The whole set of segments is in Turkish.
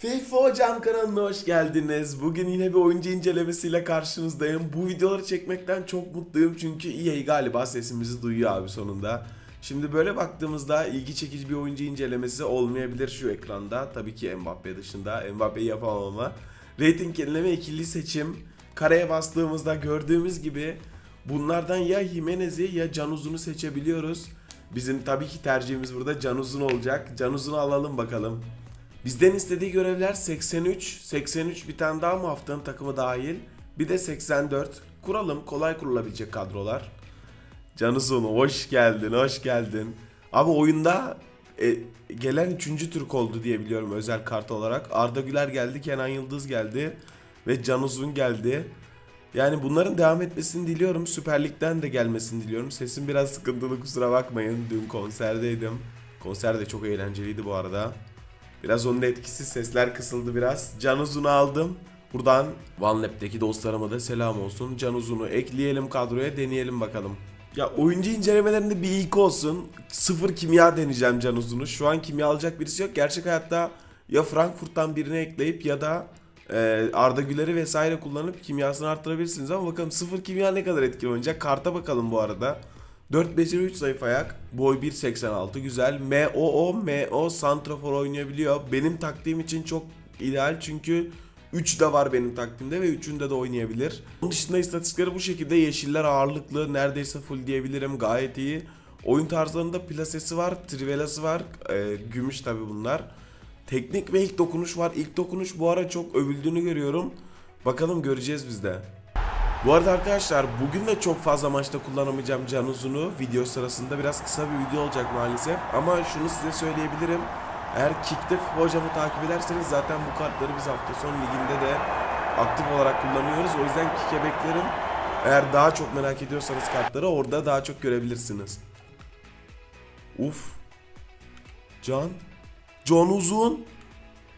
FIFA Hocam kanalına hoş geldiniz. Bugün yine bir oyuncu incelemesiyle karşınızdayım. Bu videoları çekmekten çok mutluyum çünkü EA galiba sesimizi duyuyor abi sonunda. Şimdi böyle baktığımızda ilgi çekici bir oyuncu incelemesi olmayabilir şu ekranda. Tabii ki Mbappe dışında. Mbappe'yi yapamam ama. Rating yenileme ikili seçim. Kareye bastığımızda gördüğümüz gibi bunlardan ya Jimenez'i ya Can Uzun'u seçebiliyoruz. Bizim tabii ki tercihimiz burada Can Uzun olacak. Can Uzun'u alalım bakalım. Bizden istediği görevler 83, 83 bir tane daha mı haftanın takımı dahil. Bir de 84. Kuralım kolay kurulabilecek kadrolar. Canuzun hoş geldin, hoş geldin. Abi oyunda e, gelen üçüncü Türk oldu diye biliyorum özel kart olarak. Arda Güler geldi, Kenan Yıldız geldi ve Can Uzun geldi. Yani bunların devam etmesini diliyorum. Süper Lig'den de gelmesini diliyorum. Sesim biraz sıkıntılı kusura bakmayın. Dün konserdeydim. Konser de çok eğlenceliydi bu arada. Biraz onun etkisi sesler kısıldı biraz. Can Uzun'u aldım. Buradan OneLab'deki dostlarıma da selam olsun. Can Uzun'u ekleyelim kadroya deneyelim bakalım. Ya oyuncu incelemelerinde bir ilk olsun. Sıfır kimya deneyeceğim Can Uzun'u. Şu an kimya alacak birisi yok. Gerçek hayatta ya Frankfurt'tan birini ekleyip ya da e, Arda Güler'i vesaire kullanıp kimyasını arttırabilirsiniz. Ama bakalım sıfır kimya ne kadar etkili oynayacak. Karta bakalım bu arada. 4 beceri 3 zayıf ayak. Boy 1.86 güzel. MOO MO santrafor oynayabiliyor. Benim taktiğim için çok ideal çünkü 3 de var benim takvimde ve 3'ünde de oynayabilir. Onun dışında istatistikleri bu şekilde yeşiller ağırlıklı neredeyse full diyebilirim gayet iyi. Oyun tarzlarında plasesi var, trivelası var, e, gümüş tabi bunlar. Teknik ve ilk dokunuş var. İlk dokunuş bu ara çok övüldüğünü görüyorum. Bakalım göreceğiz biz de. Bu arada arkadaşlar bugün de çok fazla maçta kullanamayacağım Can Uzun'u. Video sırasında biraz kısa bir video olacak maalesef. Ama şunu size söyleyebilirim. Eğer Kick'te hocamı takip ederseniz zaten bu kartları biz hafta sonu liginde de aktif olarak kullanıyoruz. O yüzden Kick'e beklerim. Eğer daha çok merak ediyorsanız kartları orada daha çok görebilirsiniz. Uf. Can. Can Uzun.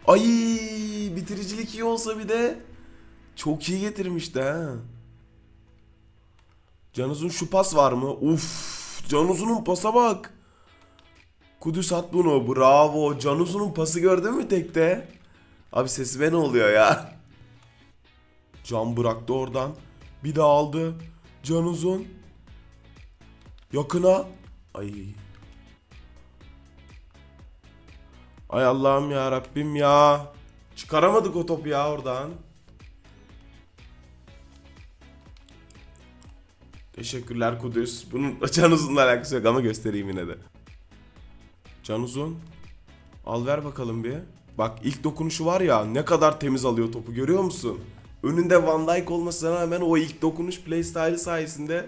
Ay bitiricilik iyi olsa bir de. Çok iyi getirmişti ha. Canuz'un şu pas var mı? Uf, Canuz'un pasa bak. Kudüs at bunu. Bravo. Canuz'un pası gördün mü tekte? Abi sesime ne oluyor ya? Can bıraktı oradan. Bir daha aldı. Canuz'un. Yakına. Ay. Ay Allah'ım ya Rabbim ya. Çıkaramadık o topu ya oradan. Teşekkürler Kudüs. Bunun Can Uzun'la alakası yok ama göstereyim yine de. Can Uzun. Al ver bakalım bir. Bak ilk dokunuşu var ya ne kadar temiz alıyor topu görüyor musun? Önünde Van Dijk olmasına rağmen o ilk dokunuş playstyle sayesinde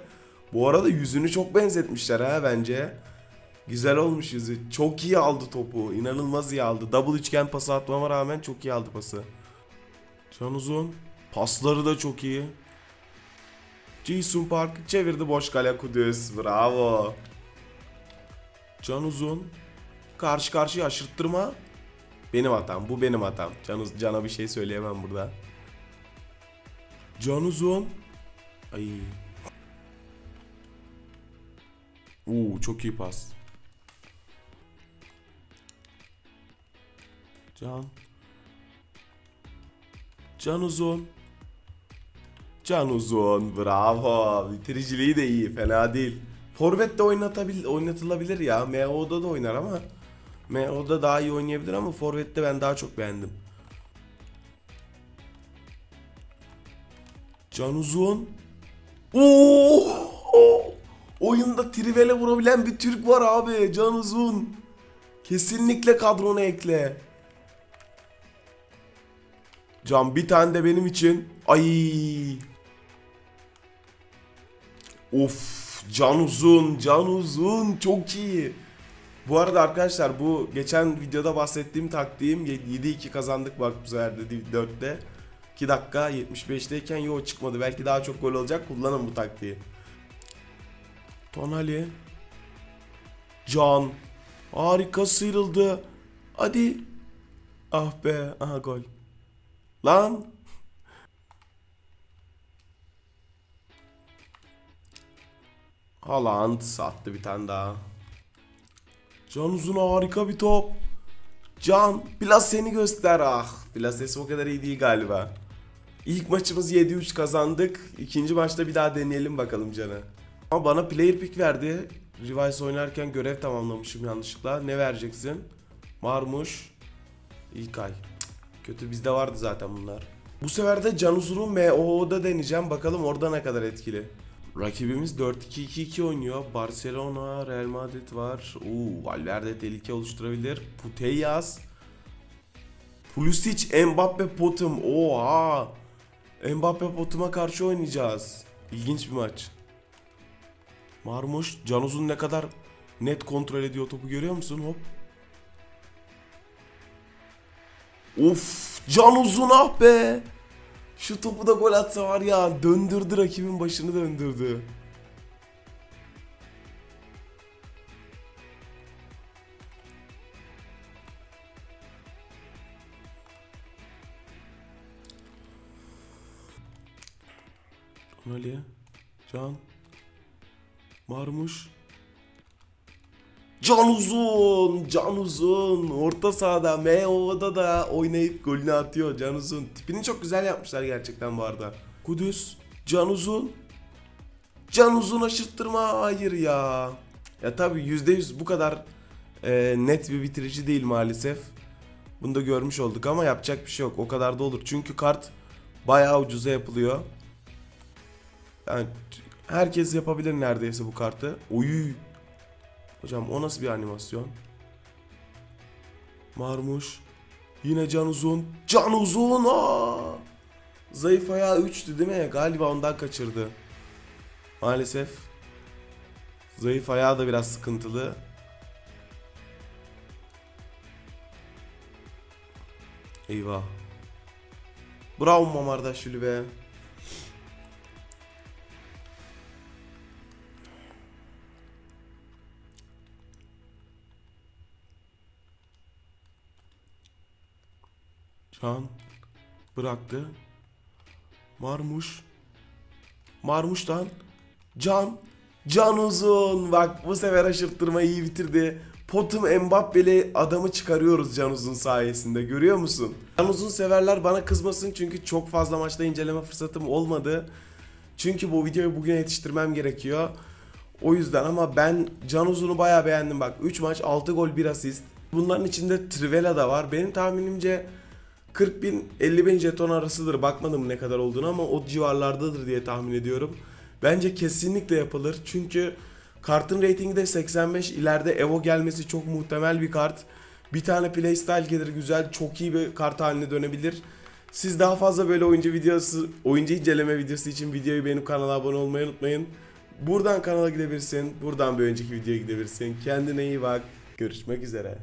bu arada yüzünü çok benzetmişler ha bence. Güzel olmuş yüzü. Çok iyi aldı topu. İnanılmaz iyi aldı. Double üçgen pası atmama rağmen çok iyi aldı pası. Can Uzun. Pasları da çok iyi. Jisung Park çevirdi boş kale Kudüs. Bravo. Can Uzun. Karşı karşıya aşırttırma. Benim hatam. Bu benim hatam. Can, Can'a bir şey söyleyemem burada. Can Uzun. Ay. Oo çok iyi pas. Can. Can Uzun. Can Uzun bravo. Bitiriciliği de iyi fena değil. Forvet de oynatabil oynatılabilir ya. MO'da da oynar ama MO'da daha iyi oynayabilir ama Forvet'te ben daha çok beğendim. Can Uzun. Oo! Oyunda trivele vurabilen bir Türk var abi. Can Uzun. Kesinlikle kadrona ekle. Can bir tane de benim için. Ay. Of can uzun can uzun çok iyi. Bu arada arkadaşlar bu geçen videoda bahsettiğim taktiğim 7-2 kazandık bak bu sefer de 4'te. 2 dakika 75'teyken yo çıkmadı. Belki daha çok gol olacak. Kullanın bu taktiği. Tonali. Can. Harika sıyrıldı. Hadi. Ah be. Aha gol. Lan. Haaland sattı bir tane daha. Can Uzun harika bir top. Can biraz seni göster ah. Biraz sesi o kadar iyi değil galiba. İlk maçımız 7-3 kazandık. İkinci maçta bir daha deneyelim bakalım Can'ı. Ama bana player pick verdi. Revise oynarken görev tamamlamışım yanlışlıkla. Ne vereceksin? Marmuş. İlkay. Cık, Kötü bizde vardı zaten bunlar. Bu sefer de Can Uzun'un MOO'da deneyeceğim. Bakalım orada ne kadar etkili. Rakibimiz 4-2-2-2 oynuyor. Barcelona, Real Madrid var. Oo, Valverde tehlike oluşturabilir. Putellas. Pulisic, Mbappe, Potum. Oha! Mbappe, Potum'a karşı oynayacağız. İlginç bir maç. Marmuş, Can Uzun ne kadar net kontrol ediyor topu görüyor musun? Hop. Of, Can Uzun ah be! Şu topu da gol atsa var ya döndürdü rakibin başını döndürdü. Ali, Can, Marmuş, Can Uzun, Can Uzun orta sahada MO'da da oynayıp golünü atıyor Can Uzun. Tipini çok güzel yapmışlar gerçekten bu arada. Kudüs, Can Uzun. Can Uzun aşırttırma hayır ya. Ya tabi %100 bu kadar e, net bir bitirici değil maalesef. Bunu da görmüş olduk ama yapacak bir şey yok. O kadar da olur. Çünkü kart bayağı ucuza yapılıyor. Yani herkes yapabilir neredeyse bu kartı. Oy. Hocam o nasıl bir animasyon? Marmuş. Yine Can Uzun. Can Uzun. Aa! Zayıf ayağı 3'tü değil mi? Galiba ondan kaçırdı. Maalesef. Zayıf ayağı da biraz sıkıntılı. Eyvah. Bravo Mamardaşvili be. Can bıraktı. Marmuş. Marmuş'tan Can. Can uzun. Bak bu sefer aşırttırmayı iyi bitirdi. Potum Mbappe'li adamı çıkarıyoruz Can Uzun sayesinde. Görüyor musun? Can Uzun severler bana kızmasın çünkü çok fazla maçta inceleme fırsatım olmadı. Çünkü bu videoyu bugün yetiştirmem gerekiyor. O yüzden ama ben Can Uzun'u bayağı beğendim bak. 3 maç 6 gol 1 asist. Bunların içinde Trivela da var. Benim tahminimce 40 bin 50 bin jeton arasıdır. Bakmadım ne kadar olduğunu ama o civarlardadır diye tahmin ediyorum. Bence kesinlikle yapılır. Çünkü kartın reytingi de 85. ileride Evo gelmesi çok muhtemel bir kart. Bir tane playstyle gelir güzel çok iyi bir kart haline dönebilir. Siz daha fazla böyle oyuncu videosu, oyuncu inceleme videosu için videoyu beğenip kanala abone olmayı unutmayın. Buradan kanala gidebilirsin. Buradan bir önceki videoya gidebilirsin. Kendine iyi bak. Görüşmek üzere.